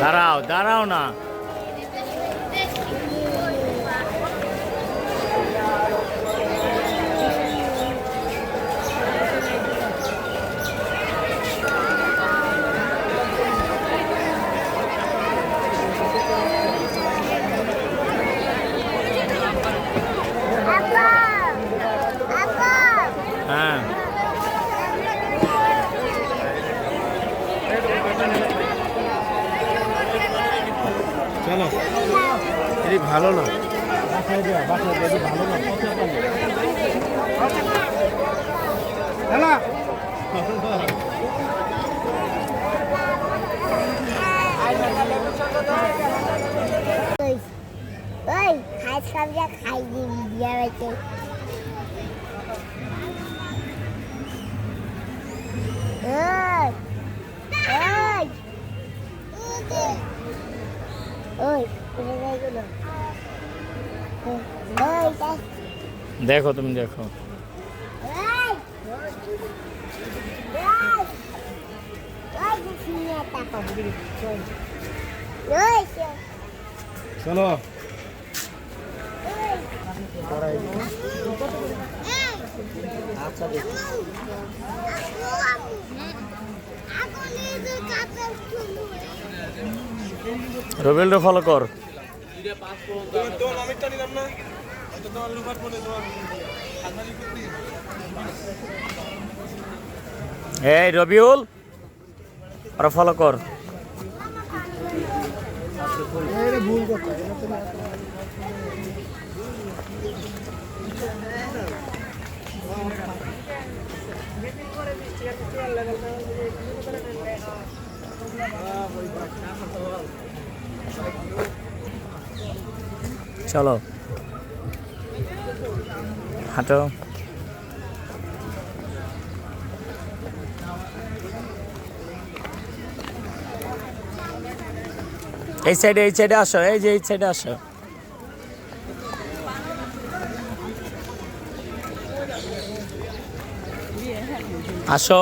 দাঁড়াও দাঁড়াও না। ভালো? এটি ভালো না? খাই দিবি দেখো তুমি দেখো। চলো। রবিলটা ফলো কর। এই রবিউল ওরা ফলো কর। চলো। হাঁটো। এই সাইডে এই সাইডে আসো এই যে এই সাইডে আসো। আসো।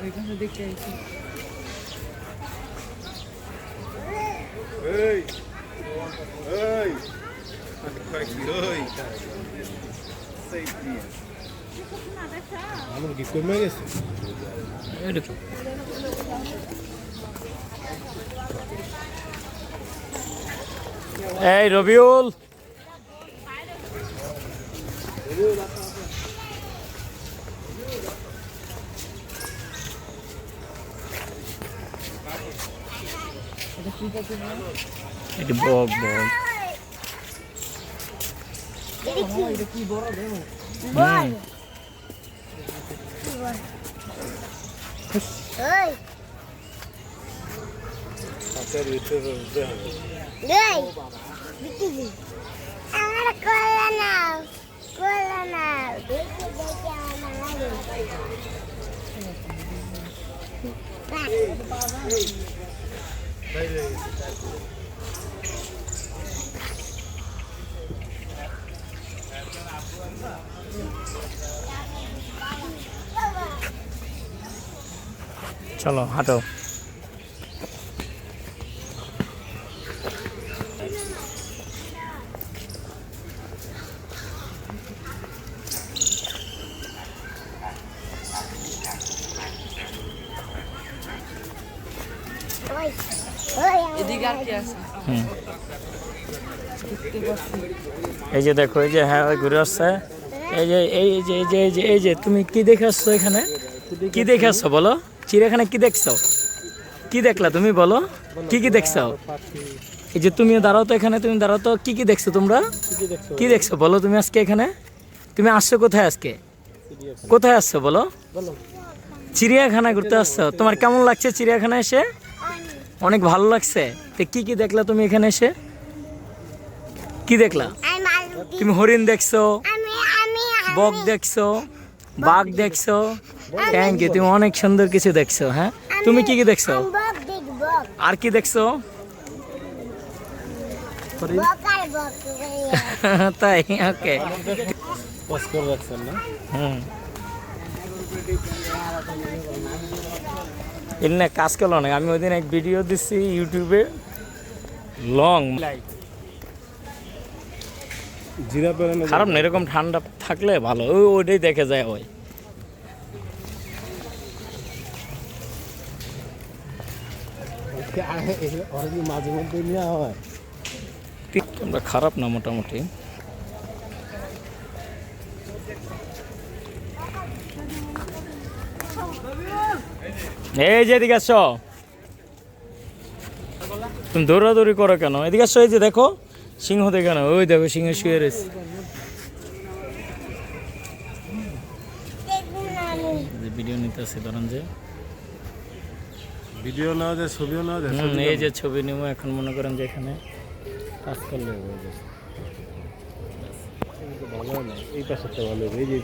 ওইখানে দেখতে আইছি এই এই এই আমার কি কমে গেছে? এই রবিউল। এটি বক বক। এটা কি বড় দেবো হুম। Oi, আচ্ছা ভিতরে দেখ oi, bikizi. Amara kola na, kola na. Biki biki ana lagi. চলো হাঁটো Oi, oi. এদিকে আর কি হাঁটো এই যে দেখো এই যে হ্যাঁ ঘুরে আসছে। এই এই যে এই যে এই যে এই যে তুমি কি দেখে আসছো এখানে? কি দেখে আসছো বলো? চিড়িয়াখানা কি দেখছ? কি দেখলা তুমি বলো? কি কি দেখছ? এই যে তুমি দাঁড়াও তো এখানে তুমি দাঁড়াও তো কি কি দেখছ তোমরা? কি দেখছ? বলো তুমি আজকে এখানে। তুমি আসছো কোথায় আজকে? কোথায় আসছো বলো? চিড়িয়াখানা ঘুরতে আসছো। তোমার কেমন লাগছে চিড়িয়াখানা এসে? অনেক ভালো লাগছে। তো কি কি দেখলা তুমি এখানে এসে? কি দেখলা? তুমি হরিণ দেখছ বক দেখছ বাঘ দেখছ থ্যাংক ইউ তুমি অনেক সুন্দর কিছু দেখছ হ্যাঁ? তুমি কি কি দেখছ? আর কি দেখছ? তাই ওকে পজ না? হুম। এর না কাজ করল না আমি ওই দিন এক ভিডিও দিচ্ছি ইউটিউবে লং খারাপ না এরকম ঠান্ডা থাকলে ভালো ওই ওইটাই দেখে যায় ওই। মাঝে মধ্যে নেওয়া হয়। আমরা খারাপ না মোটামুটি। এই যে এদিকে আসো। তুমি দৌড়াদৌড়ি করো কেন? এদিকে আসো এই যে দেখো সিংহ দেখে না ওই দেখো সিংহ শুয়ে রয়েছে। ভিডিও নিতে আছে ধরেন যে। ভিডিও নেওয়া যায় ছবিও নেওয়া যায় হুম, এই যে ছবি নিব এখন মনে করেন যে এখানে কাজ করলে হয়ে যাবে। ভালো না এই পাশে তো ভালো এই যে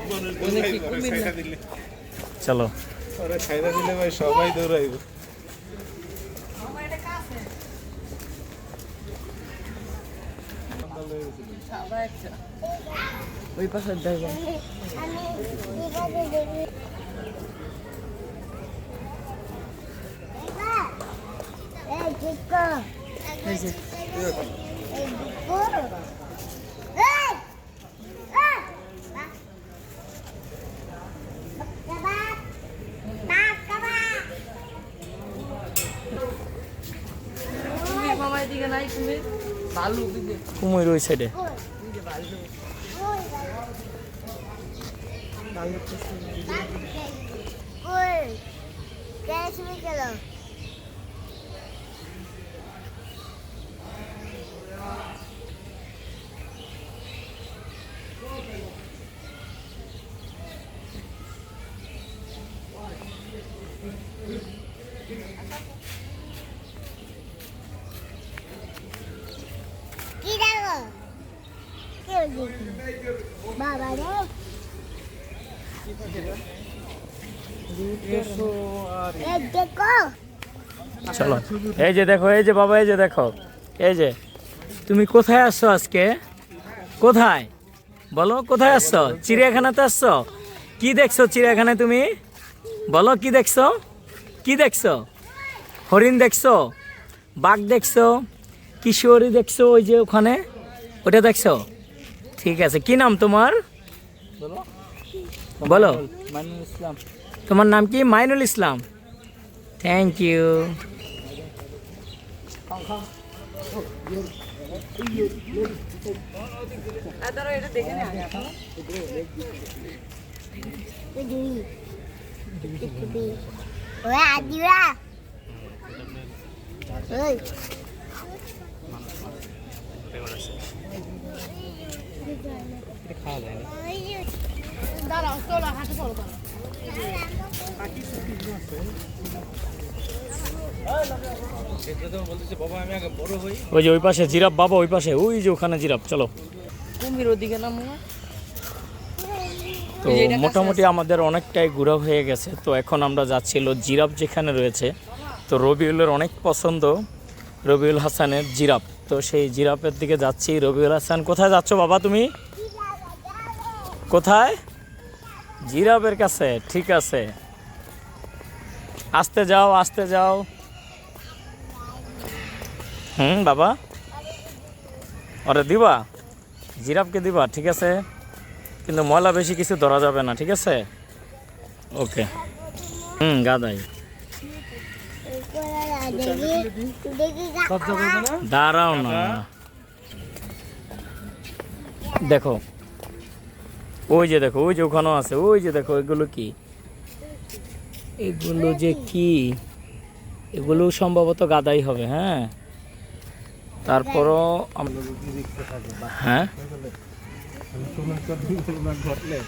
ছাইড়া দিলে? চলো। ওরা ছাইড়া দিলে ভাই সবাই দৌড়াইব। ওই পাশে দেখো। এই যে এই চিকো এই এই বাবা বাবা তুমি মামা এদিকে নাই তুমি ভালো দিকে কুমির ওই সাইডে ভালো চলো। এই যে দেখো, এই যে বাবা, এই যে দেখো। এই যে, তুমি কোথায় আসছো আজকে? কোথায়? বলো, কোথায় আসছো চিড়িয়াখানাতে আসছো কি দেখছ চিড়িয়াখানায় তুমি? বলো, কি দেখছ? কি দেখছ? হরিণ দেখছ? বাঘ দেখছ? কিশোরী দেখছ? ওই যে ওখানে, ওটা দেখছ? ঠিক আছে। কি নাম তোমার? বলো। তোমার নাম কি? মাইনুল ইসলাম। থ্যাংক ইউ নে ওই দাঁড়াও চলো হাঁটু চলো ওই যে ওই পাশে জিরাফ বাবা ওই পাশে ওই যে ওখানে জিরাফ চলো। কুমির ওদিকে না তো মোটামুটি আমাদের অনেকটাই ঘোরা হয়ে গেছে তো এখন আমরা যাচ্ছিল জিরাফ যেখানে রয়েছে। তো রবিউলের অনেক পছন্দ রবিউল হাসানের জিরাফ। তো সেই জিরাফের দিকে যাচ্ছি। রবিউল হাসান, কোথায় যাচ্ছ বাবা তুমি? কোথায়? জিরাফের কাছে, ঠিক আছে। আসতে যাও আসতে যাও। হুম, বাবা? ওরে দিবা? জিরাফকে দিবা, ঠিক আছে। কিন্তু ময়লা বেশি কিছু ধরা যাবে না, ঠিক আছে? ওকে। হুম গাদাই দাঁড়াও না। দেখো। ওই যে দেখো, ওই যে ওখানেও আছে, ওই যে দেখো, এগুলো কি? এগুলো যে কি? এগুলো সম্ভবত গাদাই হবে হ্যাঁ? তারপরও হ্যাঁ? ঘটলে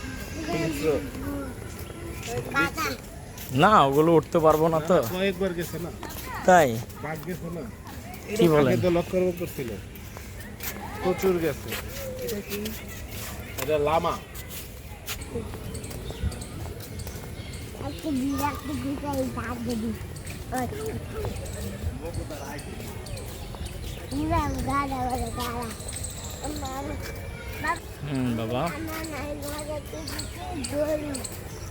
না ওগুলো উঠতে পারব না তো। কয়েকবার গেছে না? তাই? বাঘ গেছে না? কি বলেন? লক্ষ্য করছিল। প্রচুর গেছে। এটা বলে বাবা।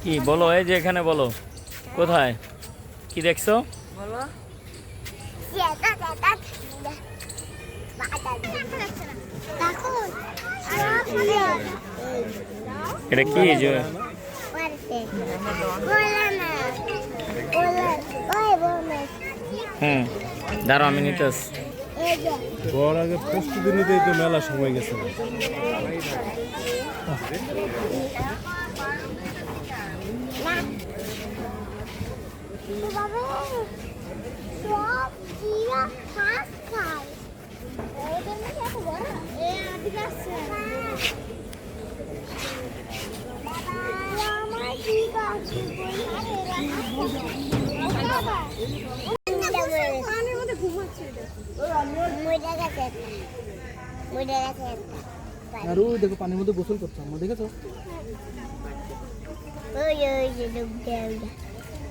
কি বলো এই যে এখানে বলো। কোথায়? কি দেখছ? এটা কি যে? হুম দাঁড়াও আমি নিতে বড় আগে প্রস্তুতি নিতেই তো মেলা সময় গেছে না না বাবা সব চিরা হাঁস খায়। ওদের মধ্যে এত বড় এ আদিকে আসছে আমার ঠিক আছে পানির মধ্যে ঘুমাচ্ছে মরে গেছে একটা গেছে একটা দেখো পানির মধ্যে গোসল করছে। আমরা দেখেছ? ওই ওই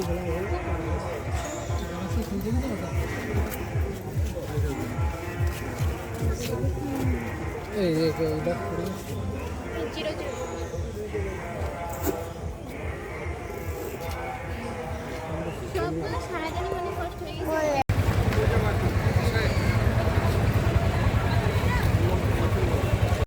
যায় বলল না এটা দাঁড়ানো না বলল না দাঁড়াও দাঁড়াও